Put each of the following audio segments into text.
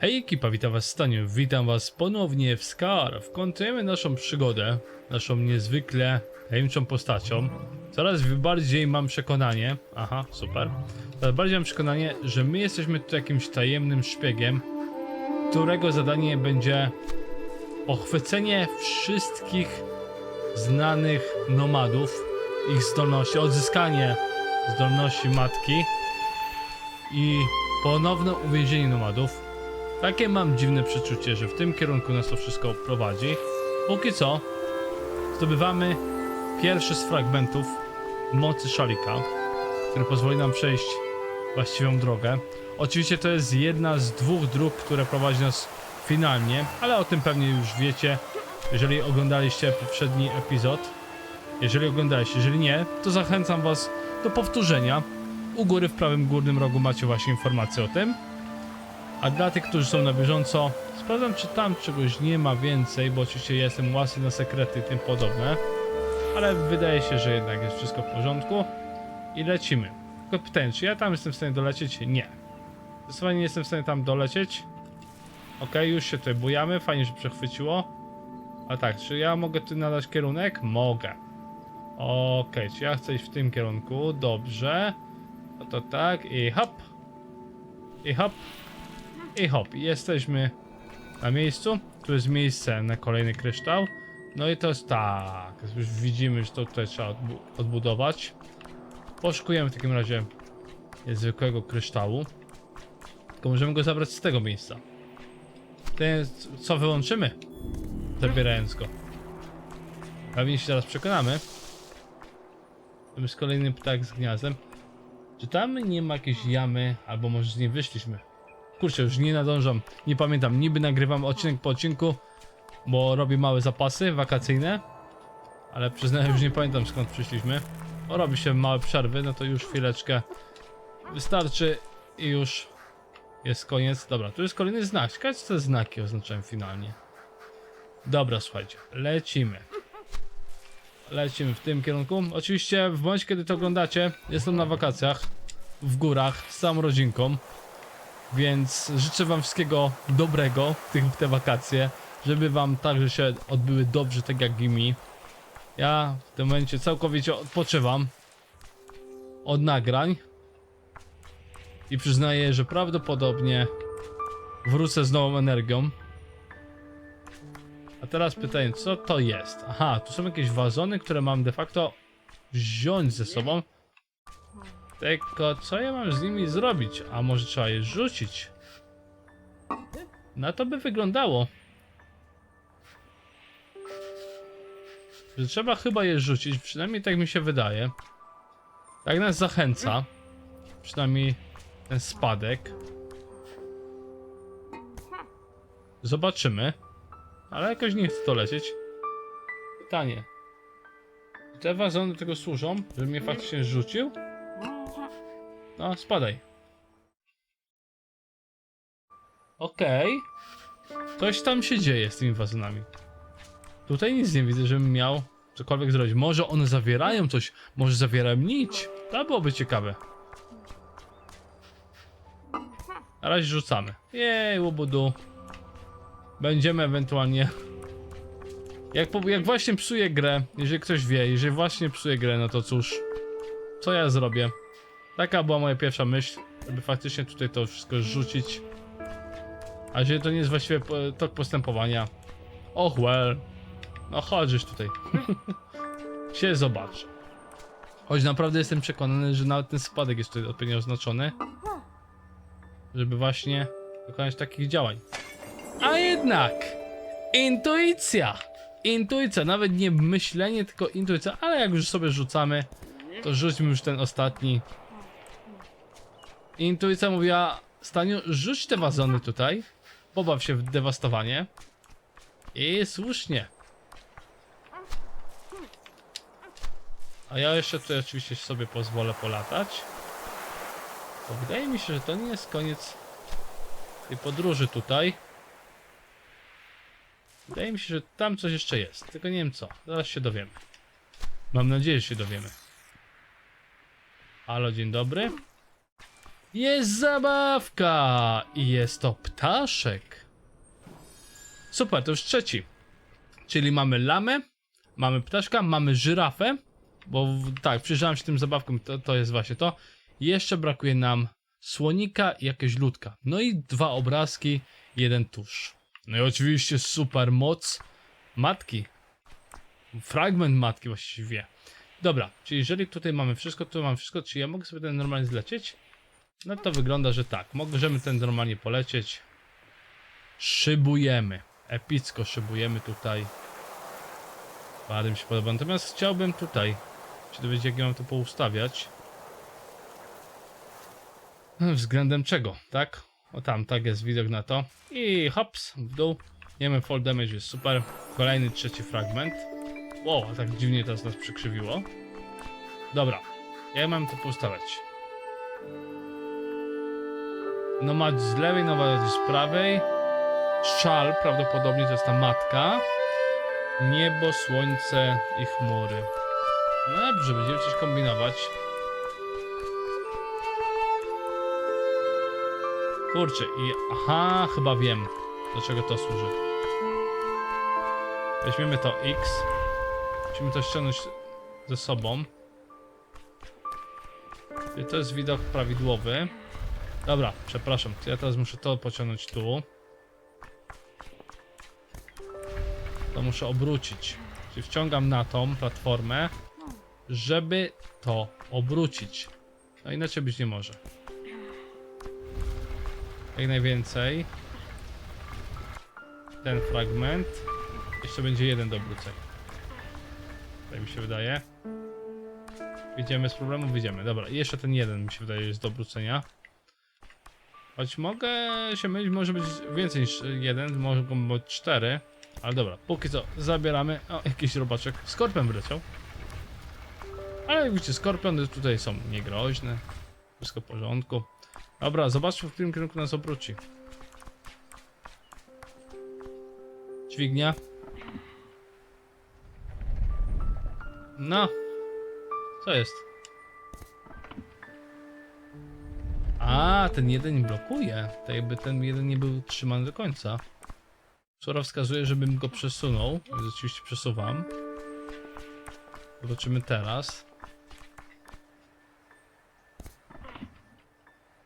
Hej ekipa, witam was Staniu, witam was ponownie w Scarf. Kontynuujemy naszą przygodę, naszą niezwykle tajemniczą postacią. Coraz bardziej mam przekonanie, aha, super. Coraz bardziej mam przekonanie, że my jesteśmy tu jakimś tajemnym szpiegiem, którego zadanie będzie pochwycenie wszystkich znanych nomadów, ich zdolności, odzyskanie zdolności matki i ponowne uwięzienie nomadów. Takie mam dziwne przeczucie, że w tym kierunku nas to wszystko prowadzi. Póki co zdobywamy pierwszy z fragmentów mocy szalika, który pozwoli nam przejść właściwą drogę. Oczywiście to jest jedna z dwóch dróg, które prowadzi nas finalnie, ale o tym pewnie już wiecie, jeżeli oglądaliście poprzedni epizod. Jeżeli oglądaliście, jeżeli nie, to zachęcam was do powtórzenia. U góry w prawym górnym rogu macie właśnie informacje o tym. A dla tych, którzy są na bieżąco, sprawdzam czy tam czegoś nie ma więcej, bo oczywiście jestem łasy na sekrety i tym podobne. Ale wydaje się, że jednak jest wszystko w porządku. I lecimy. Tylko pytanie, czy ja tam jestem w stanie dolecieć? Nie. Zdecydowanie nie jestem w stanie tam dolecieć. Ok, już się tutaj bujamy, fajnie, że przechwyciło. A tak, czy ja mogę tu nadać kierunek? Mogę. Okej, czy ja chcę iść w tym kierunku? Dobrze. No to tak i hop. I hop. I hop. Jesteśmy na miejscu. Tu jest miejsce na kolejny kryształ. No i to jest tak. Już widzimy, że to tutaj trzeba odbu odbudować. Poszukujemy w takim razie zwykłego kryształu. Tylko możemy go zabrać z tego miejsca. Ten, co wyłączymy? Zabierając go. Pewnie się zaraz przekonamy. To jest kolejny ptak z gniazdem. Czy tam nie ma jakiejś jamy, albo może z niej wyszliśmy? Kurczę, już nie nadążam, nie pamiętam. Niby nagrywam odcinek po odcinku, bo robię małe zapasy wakacyjne. Ale przyznaję, już nie pamiętam skąd przyszliśmy. O, robi się małe przerwy, no to już chwileczkę wystarczy i już jest koniec. Dobra, tu jest kolejny znak. Ciekawe, co te znaki oznaczają finalnie. Dobra, słuchajcie, lecimy. Lecimy w tym kierunku. Oczywiście w momencie, kiedy to oglądacie, jestem na wakacjach w górach z całą rodzinką. Więc życzę wam wszystkiego dobrego tych, te wakacje, żeby wam także się odbyły dobrze, tak jak i mi. Ja w tym momencie całkowicie odpoczywam od nagrań i przyznaję, że prawdopodobnie wrócę z nową energią. A teraz pytanie, co to jest? Aha, tu są jakieś wazony, które mam de facto wziąć ze sobą. Tylko co ja mam z nimi zrobić? A może trzeba je rzucić? Na to by wyglądało. Że trzeba chyba je rzucić, przynajmniej tak mi się wydaje. Tak nas zachęca. Przynajmniej ten spadek. Zobaczymy. Ale jakoś nie chcę to lecieć. Pytanie. Te wazony do tego służą, żeby mnie faktycznie rzucił? No, spadaj. Okej. Coś tam się dzieje z tymi wazonami. Tutaj nic nie widzę, żebym miał cokolwiek zrobić. Może one zawierają coś, może zawierają nić. To byłoby ciekawe. Na razie rzucamy. Jej, łobudu. Będziemy ewentualnie... Jak, jak właśnie psuję grę, jeżeli ktoś wie, jeżeli właśnie psuję grę, no to cóż, co ja zrobię? Taka była moja pierwsza myśl, żeby faktycznie tutaj to wszystko rzucić. A jeżeli to nie jest właściwie tok postępowania, och well, no chodź tutaj. się zobacz. Choć naprawdę jestem przekonany, że nawet ten spadek jest tutaj odpowiednio oznaczony, żeby właśnie dokonać takich działań. A jednak! Intuicja! Intuicja, nawet nie myślenie, tylko intuicja, ale jak już sobie rzucamy, to rzućmy już ten ostatni. Intuicja mówiła, Staniu, rzuć te wazony tutaj, pobaw się w dewastowanie. I słusznie. A ja jeszcze tutaj oczywiście sobie pozwolę polatać. Bo wydaje mi się, że to nie jest koniec tej podróży tutaj. Wydaje mi się, że tam coś jeszcze jest, tylko nie wiem co. Zaraz się dowiemy. Mam nadzieję, że się dowiemy. Halo, dzień dobry. Jest zabawka! I jest to ptaszek. Super, to już trzeci. Czyli mamy lamę, mamy ptaszka, mamy żyrafę, bo tak, przyjrzałem się tym zabawkom, to, to jest właśnie to. Jeszcze brakuje nam słonika i jakiegoś ludka. No i dwa obrazki, jeden tusz. No i oczywiście super moc matki. Fragment matki właściwie. Dobra, czyli jeżeli tutaj mamy wszystko, tu mamy wszystko, czy ja mogę sobie ten normalnie zlecieć? No to wygląda, że tak. Możemy ten normalnie polecieć. Szybujemy. Epicko szybujemy tutaj. Bardzo mi się podoba. Natomiast chciałbym tutaj się dowiedzieć, jak ja mam to poustawiać. Względem czego, tak? O tam, tak jest widok na to. I hops, w dół. Jemy fall damage, jest super. Kolejny, trzeci fragment. Wow, tak dziwnie teraz nas przykrzywiło. Dobra, jak mam to poustawiać? Nomad z lewej, nomad z prawej. Szal, prawdopodobnie to jest ta matka. Niebo, słońce i chmury. No dobrze, będziemy coś kombinować. Kurczę, i aha, chyba wiem, do czego to służy. Weźmiemy to X. Musimy to ściągnąć ze sobą. I to jest widok prawidłowy. Dobra, przepraszam, ja teraz muszę to pociągnąć tu. To muszę obrócić. Czyli wciągam na tą platformę, żeby to obrócić. No inaczej być nie może. Jak najwięcej. Ten fragment. Jeszcze będzie jeden do obrócenia. Tak mi się wydaje. Wyjdziemy z problemu? Wyjdziemy. Dobra, jeszcze ten jeden mi się wydaje jest do obrócenia. Choć mogę się mylić, może być więcej niż jeden, mogą być cztery. Ale dobra, póki co zabieramy. O, jakiś robaczek. Skorpion wyleciał. Ale jak widzicie, skorpiony tutaj są niegroźne. Wszystko w porządku. Dobra, zobaczmy w którym kierunku nas obróci. Dźwignia. No. Co jest? A, ten jeden blokuje. Tak jakby ten jeden nie był trzymany do końca. Sora wskazuje, żebym go przesunął. Więc oczywiście przesuwam. Zobaczymy teraz.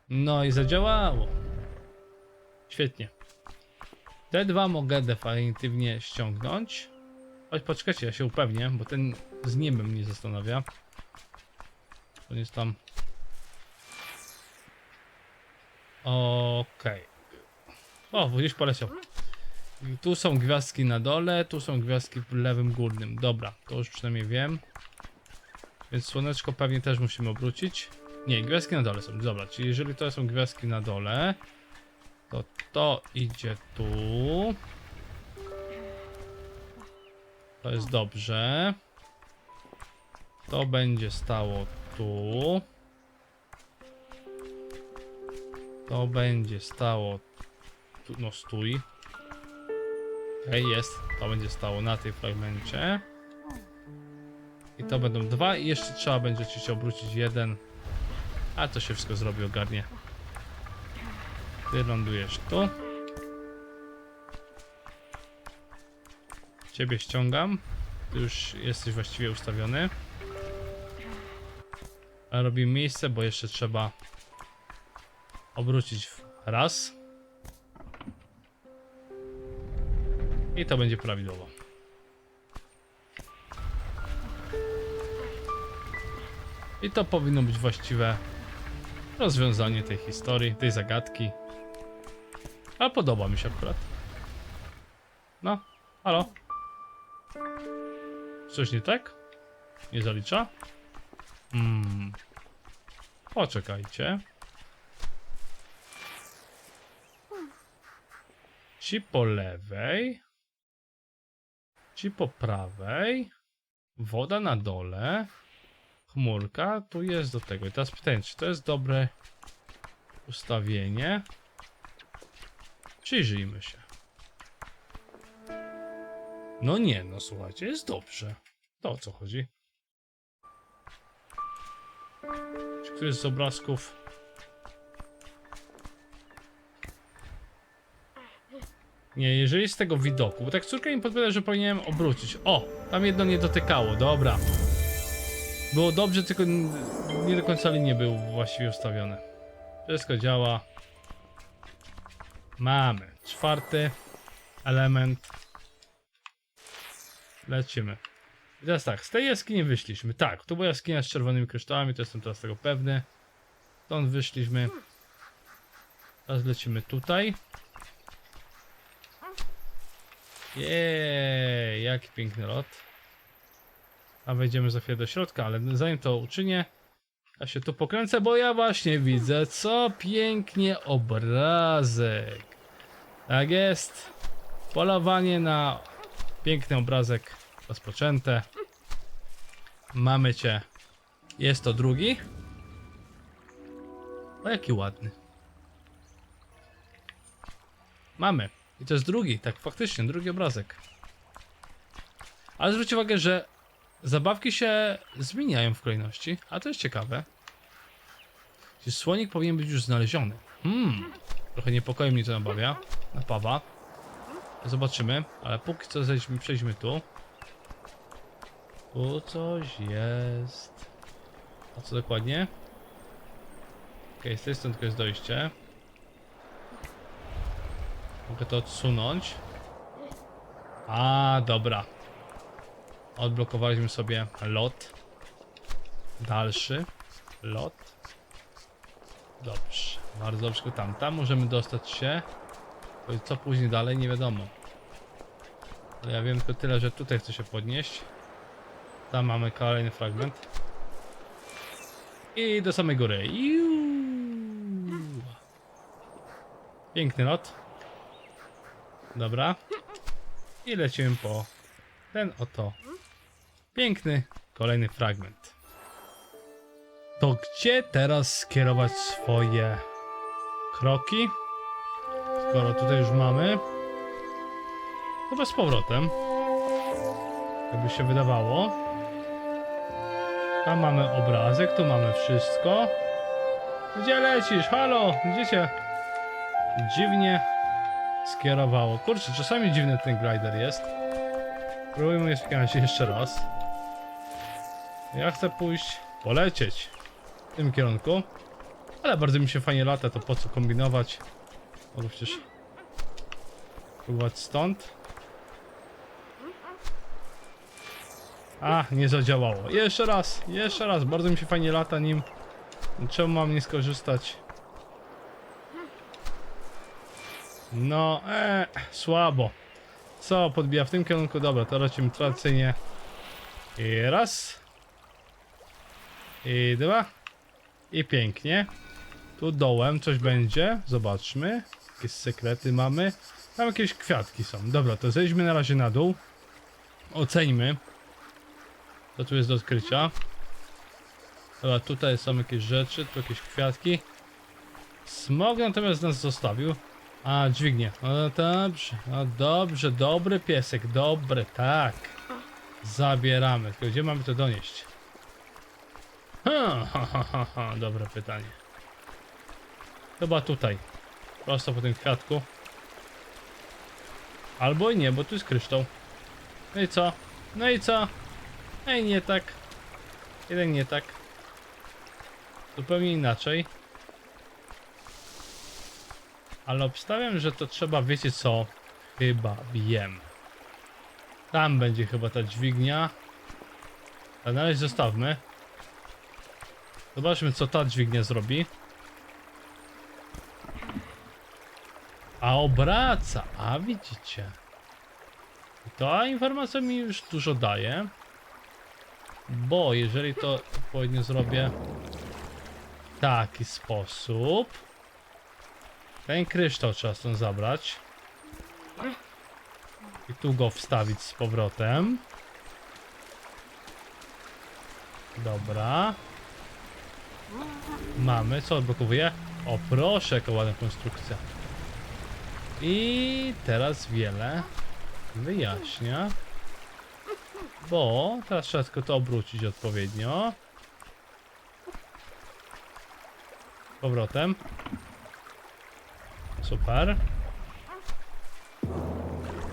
No i zadziałało. Świetnie. T2 mogę definitywnie ściągnąć. Choć poczekajcie, ja się upewnię, bo ten z niebem mnie zastanawia. On jest tam. Okej. O, gdzieś poleciał. Tu są gwiazdki na dole, tu są gwiazdki w lewym górnym. Dobra, to już przynajmniej wiem. Więc słoneczko pewnie też musimy obrócić. Nie, gwiazdki na dole są. Dobra, czyli jeżeli to są gwiazdki na dole, to to idzie tu. To jest dobrze. To będzie stało tu. To będzie stało. No stój. Okej, jest. To będzie stało na tej fragmencie. I to będą dwa i jeszcze trzeba będzie oczywiście obrócić jeden. A to się wszystko zrobi, ogarnie. Ty lądujesz tu. Ciebie ściągam. Ty już jesteś właściwie ustawiony. A robimy miejsce, bo jeszcze trzeba obrócić raz. I to będzie prawidłowo. I to powinno być właściwe rozwiązanie tej historii, tej zagadki. Ale podoba mi się akurat. No, halo? Coś nie tak? Nie zalicza? Hmm. Poczekajcie. Ci po lewej. Ci po prawej. Woda na dole. Chmurka tu jest do tego. I teraz pytanie, czy to jest dobre ustawienie? Przyjrzyjmy się. No nie, no słuchajcie, jest dobrze. To o co chodzi? Czy któryś z obrazków Nie, jeżeli z tego widoku, bo tak córka mi podpowiada, że powinienem obrócić. O, tam jedno nie dotykało, dobra. Było dobrze, tylko nie do końca linie był właściwie ustawiony. Wszystko działa. Mamy czwarty element. Lecimy. I teraz tak, z tej jaskini wyszliśmy. Tak, tu była jaskinia z czerwonymi kryształami, to jestem teraz tego pewny. Stąd wyszliśmy. Teraz lecimy tutaj. Jej, jaki piękny lot. A wejdziemy za chwilę do środka, ale zanim to uczynię, ja się tu pokręcę, bo ja właśnie widzę, co pięknie obrazek. Tak jest. Polowanie na piękny obrazek rozpoczęte. Mamy cię. Jest to drugi. O, jaki ładny. Mamy. I to jest drugi, tak faktycznie, drugi obrazek. Ale zwróć uwagę, że zabawki się zmieniają w kolejności, a to jest ciekawe. Czyli słonik powinien być już znaleziony. Hmm, trochę niepokoi mnie to nabawia, napawa. Zobaczymy, ale póki co zejdźmy, przejdźmy tu. Tu coś jest. A co dokładnie? Okej, z tej strony tylko jest dojście. Mogę to odsunąć. A, dobra. Odblokowaliśmy sobie lot. Dalszy. Lot. Dobrze. Bardzo dobrze. Tam, tam możemy dostać się. Co później dalej, nie wiadomo. Ale ja wiem tylko tyle, że tutaj chcę się podnieść. Tam mamy kolejny fragment. I do samej góry. Piękny lot. Dobra. I lecimy po ten oto piękny kolejny fragment. To gdzie teraz skierować swoje kroki? Skoro tutaj już mamy. Chyba z powrotem. Jakby się wydawało. Tam mamy obrazek, tu mamy wszystko. Gdzie lecisz? Halo? Gdzie cię? Dziwnie skierowało. Kurczę, czasami dziwny ten glider jest. Próbujmy jeszcze, jeszcze raz. Ja chcę pójść, polecieć w tym kierunku. Ale bardzo mi się fajnie lata, to po co kombinować? Mogę przecież próbować stąd. A, nie zadziałało. Jeszcze raz, jeszcze raz. Bardzo mi się fajnie lata nim. Czemu mam nie skorzystać? No, e, słabo. Co, podbija w tym kierunku? Dobra, to lecimy tradycyjnie. I raz. I dwa. I pięknie. Tu dołem coś będzie. Zobaczmy. Jakieś sekrety mamy. Tam jakieś kwiatki są. Dobra, to zejdźmy na razie na dół. Oceńmy. Co tu jest do odkrycia. Dobra, tutaj są jakieś rzeczy, tu jakieś kwiatki. Smog natomiast nas zostawił. A, dźwignię. No dobrze, no dobrze, dobry piesek, dobry, tak. Zabieramy. Tylko gdzie mamy to donieść? Ha, ha, ha, ha. Dobre pytanie. Chyba tutaj. Prosto po tym kwiatku. Albo i nie, bo tu jest kryształ. No i co? No i co? Ej, nie tak. Jeden nie tak. Zupełnie inaczej. Ale obstawiam, że to trzeba, wiecie co? Chyba wiem. Tam będzie chyba ta dźwignia. A na razie zostawmy. Zobaczmy, co ta dźwignia zrobi. A obraca, a widzicie. I Ta informacja mi już dużo daje. Bo jeżeli to odpowiednio zrobię w taki sposób. Ten kryształ trzeba stąd zabrać. I tu go wstawić z powrotem. Dobra. Mamy, co odblokowuje? O proszę, jaka ładna konstrukcja. I teraz wiele wyjaśnia. Bo teraz trzeba tylko to obrócić odpowiednio. Powrotem. Super.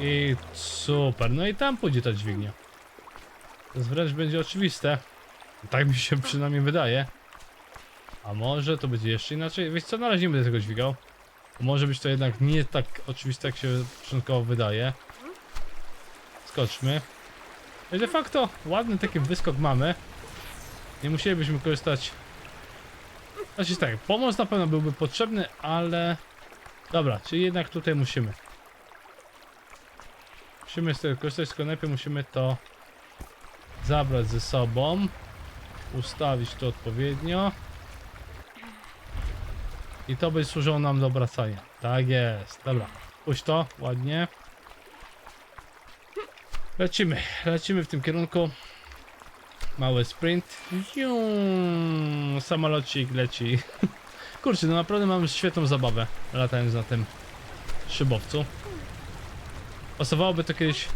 I super. No i tam pójdzie ta dźwignia. To jest wręcz będzie oczywiste. Tak mi się przynajmniej wydaje. A może to będzie jeszcze inaczej? Wiesz co, na razie nie będę tego dźwigał. Może być to jednak nie tak oczywiste, jak się początkowo wydaje. Skoczmy. No i de facto ładny taki wyskok mamy. Nie musielibyśmy korzystać... Znaczy tak, pomoc na pewno byłby potrzebny, ale... Dobra, czyli jednak tutaj musimy. Musimy z tego korzystać, tylko najpierw musimy to zabrać ze sobą. Ustawić to odpowiednio. I to będzie służyło nam do obracania. Tak jest, dobra. Puść to, ładnie. Lecimy, lecimy w tym kierunku. Mały sprint. Jum, samolocik leci. Kurczę, no naprawdę mamy świetną zabawę latając na tym szybowcu. Pasowałoby to kiedyś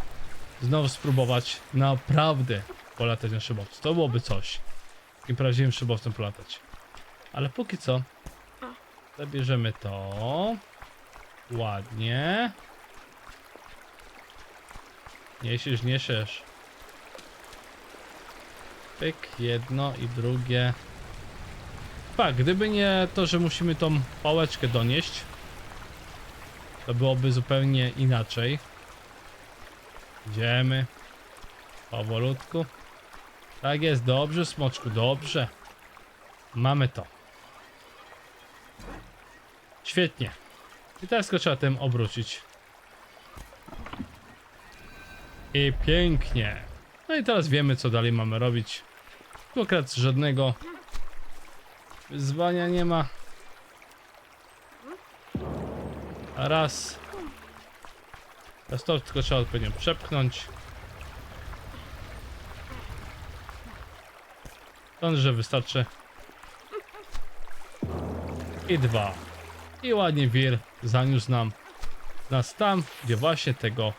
znowu spróbować naprawdę polatać na szybowcu. To byłoby coś. Takim prawdziwym szybowcem polatać. Ale póki co zabierzemy to. Ładnie. Niesiesz, niesiesz. Pyk, jedno i drugie. Tak, gdyby nie to, że musimy tą pałeczkę donieść, to byłoby zupełnie inaczej. Idziemy. Powolutku. Tak jest, dobrze, smoczku, dobrze. Mamy to. Świetnie. I teraz tylko trzeba tym obrócić. I pięknie. No i teraz wiemy, co dalej mamy robić. Tu akurat żadnego wyzwania nie ma. Raz. Teraz to tylko trzeba odpowiednio przepchnąć. Sądzę, że wystarczy. I dwa. I ładnie wir zaniósł nam nas tam, gdzie właśnie tego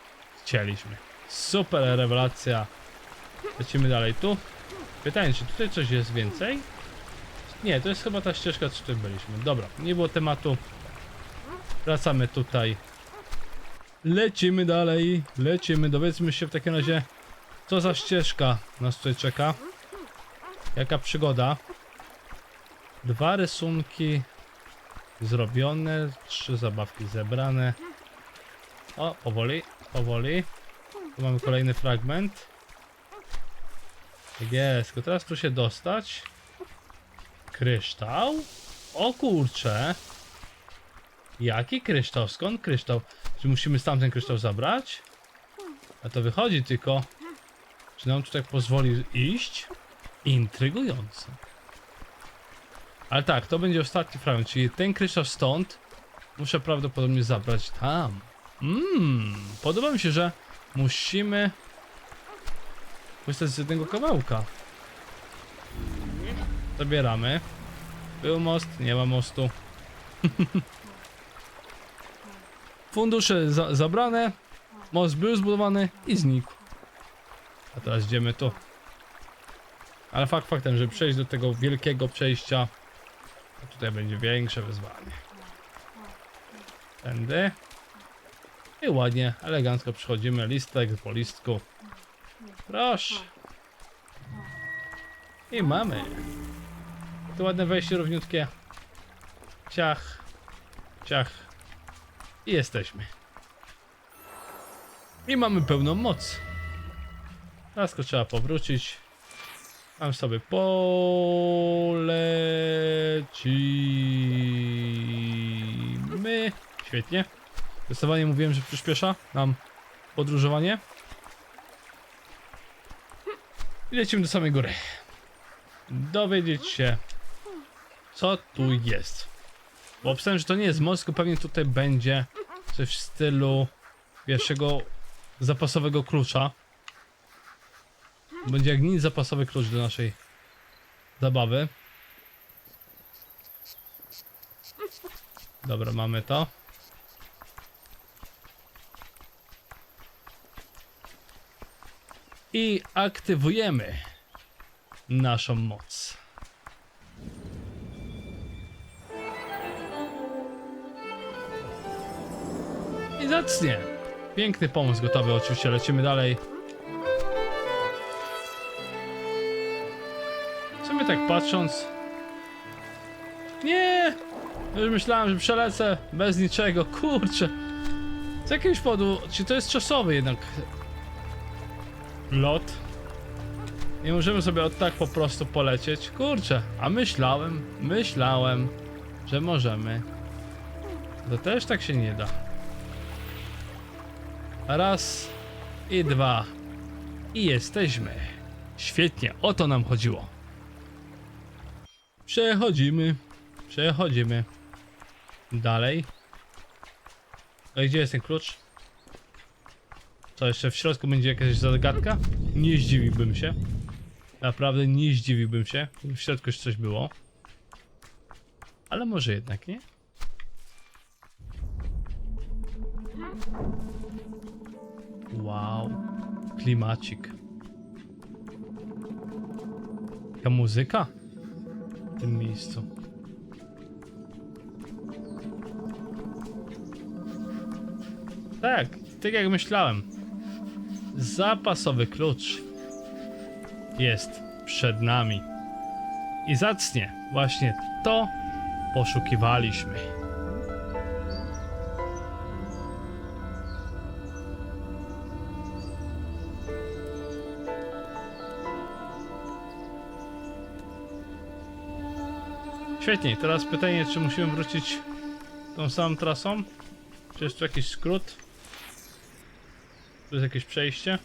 chcieliśmy. Super rewelacja. Lecimy dalej tu. Pytanie, czy tutaj coś jest więcej? Nie, to jest chyba ta ścieżka, co tutaj byliśmy. Dobra, nie było tematu. Wracamy tutaj. Lecimy dalej, lecimy. Dowiedzmy się w takim razie, co za ścieżka nas tutaj czeka. Jaka przygoda. Dwa rysunki zrobione, trzy zabawki zebrane. O, powoli, powoli. Tu mamy kolejny fragment. Tak jest, teraz tu się dostać. Kryształ? O kurcze. Jaki kryształ? Skąd kryształ? Czy musimy stamten kryształ zabrać? A to wychodzi tylko. Czy nam tutaj pozwoli iść? Intrygujące. Ale tak, to będzie ostatni fragment, czyli ten kryształ stąd muszę prawdopodobnie zabrać tam. Mmm, podoba mi się, że musimy korzystać z jednego kawałka. Zabieramy. Był most, nie ma mostu. Fundusze za zabrane, most był zbudowany i znikł. A teraz idziemy tu. Ale fakt faktem, żeby przejść do tego wielkiego przejścia, to tutaj będzie większe wyzwanie. Tędy. I ładnie, elegancko przychodzimy, listek po listku. Proszę. I mamy. To ładne wejście równiutkie. Ciach. Ciach. I jesteśmy. I mamy pełną moc. Teraz trzeba powrócić. Tam sobie polecimy. Świetnie. Zdecydowanie mówiłem, że przyspiesza nam podróżowanie. I lecimy do samej góry. Dowiedzieć się, co tu jest. Bo obstawiam, że to nie jest tylko pewnie tutaj będzie coś w stylu pierwszego zapasowego klucza. Będzie jak nic zapasowy klucz do naszej zabawy. Dobra, mamy to. I aktywujemy naszą moc. I zacnie. Piękny pomysł gotowy, oczywiście lecimy dalej. W sumie tak patrząc... Nie! Już myślałem, że przelecę bez niczego, kurczę. Z jakiegoś powodu, czy to jest czasowy jednak lot? Nie możemy sobie od tak po prostu polecieć. Kurczę, a myślałem, myślałem, że możemy. To też tak się nie da. Raz i dwa. I jesteśmy. Świetnie, o to nam chodziło. Przechodzimy. Przechodzimy. Dalej. No i gdzie jest ten klucz? Co, jeszcze w środku będzie jakaś zagadka? Nie zdziwiłbym się. Naprawdę nie zdziwiłbym się, w środku już coś było. Ale może jednak nie? Wow, klimacik. Jaka muzyka w tym miejscu. Tak, tak jak myślałem. Zapasowy klucz jest przed nami. I zacnie, właśnie to poszukiwaliśmy. Świetnie, teraz pytanie, czy musimy wrócić tą samą trasą? Czy jest tu jakiś skrót? Tu jest jakieś przejście?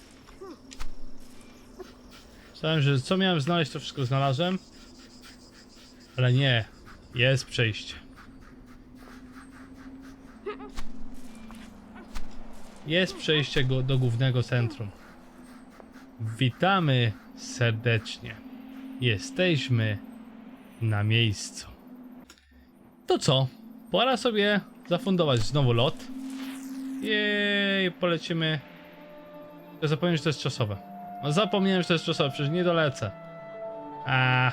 Myślałem, że co miałem znaleźć, to wszystko znalazłem. Ale nie, jest przejście. Jest przejście go, do głównego centrum. Witamy serdecznie. Jesteśmy na miejscu. To co? Pora sobie zafundować znowu lot. Jej, polecimy. Ja zapomniałem, że to jest czasowe. No zapomniałem, że to jest czasowe, przecież nie dolecę. A,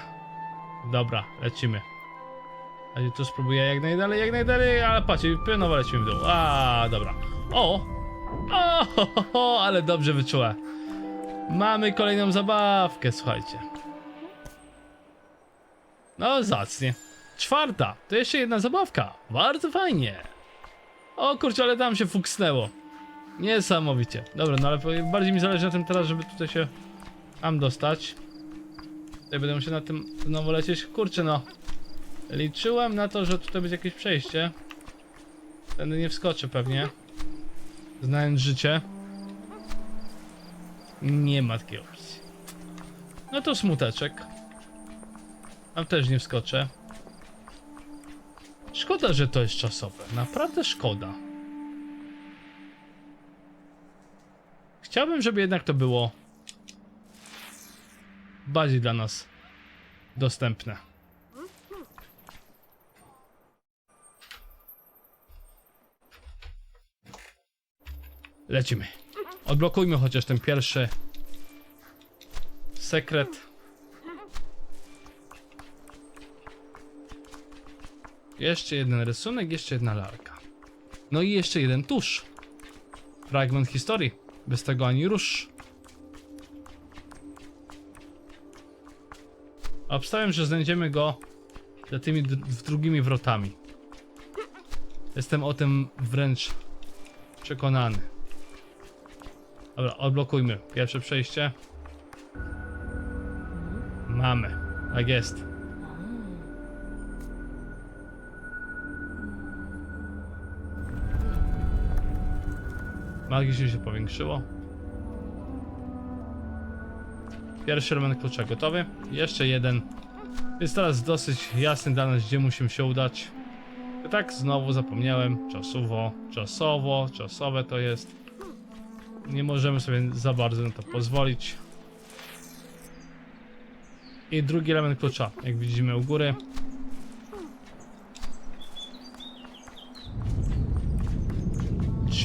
dobra, lecimy. A tu spróbuję jak najdalej, jak najdalej, ale patrzcie, pionowo lecimy w dół. A, dobra. O! O, ho, ho, ho, ale dobrze wyczuła. Mamy kolejną zabawkę, słuchajcie. No, zacnie. Czwarta, to jeszcze jedna zabawka. Bardzo fajnie. O kurczę, ale tam się fuksnęło. Niesamowicie. Dobra, no ale bardziej mi zależy na tym teraz, żeby tutaj się tam dostać. Tutaj będę musiał na tym znowu lecieć. Kurczę no. Liczyłem na to, że tutaj będzie jakieś przejście. Tędy nie wskoczę pewnie. Znając życie. Nie ma takiej opcji. No to smuteczek. Tam też nie wskoczę. Szkoda, że to jest czasowe. Naprawdę szkoda. Chciałbym, żeby jednak to było bardziej dla nas dostępne. Lecimy. Odblokujmy chociaż ten pierwszy sekret. Jeszcze jeden rysunek, jeszcze jedna lalka. No i jeszcze jeden tusz. Fragment historii. Bez tego ani rusz. Obstawiam, że znajdziemy go za tymi drugimi wrotami. Jestem o tym wręcz przekonany. Dobra, odblokujmy. Pierwsze przejście. Mamy. Tak jest. Magicznie się powiększyło. Pierwszy element klucza gotowy. Jeszcze jeden. Jest teraz dosyć jasny dla nas, gdzie musimy się udać. I tak znowu zapomniałem. Czasowo, czasowo, czasowe to jest. Nie możemy sobie za bardzo na to pozwolić. I drugi element klucza, jak widzimy u góry.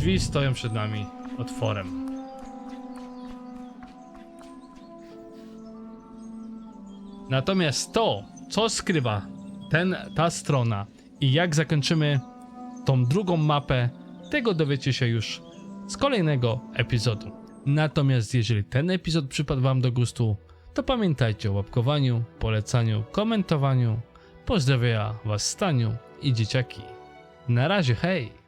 Drzwi stoją przed nami otworem. Natomiast to, co skrywa ten, ta strona i jak zakończymy tą drugą mapę, tego dowiecie się już z kolejnego epizodu. Natomiast jeżeli ten epizod przypadł Wam do gustu, to pamiętajcie o łapkowaniu, polecaniu, komentowaniu. Pozdrawia Was Staniu i dzieciaki. Na razie, hej!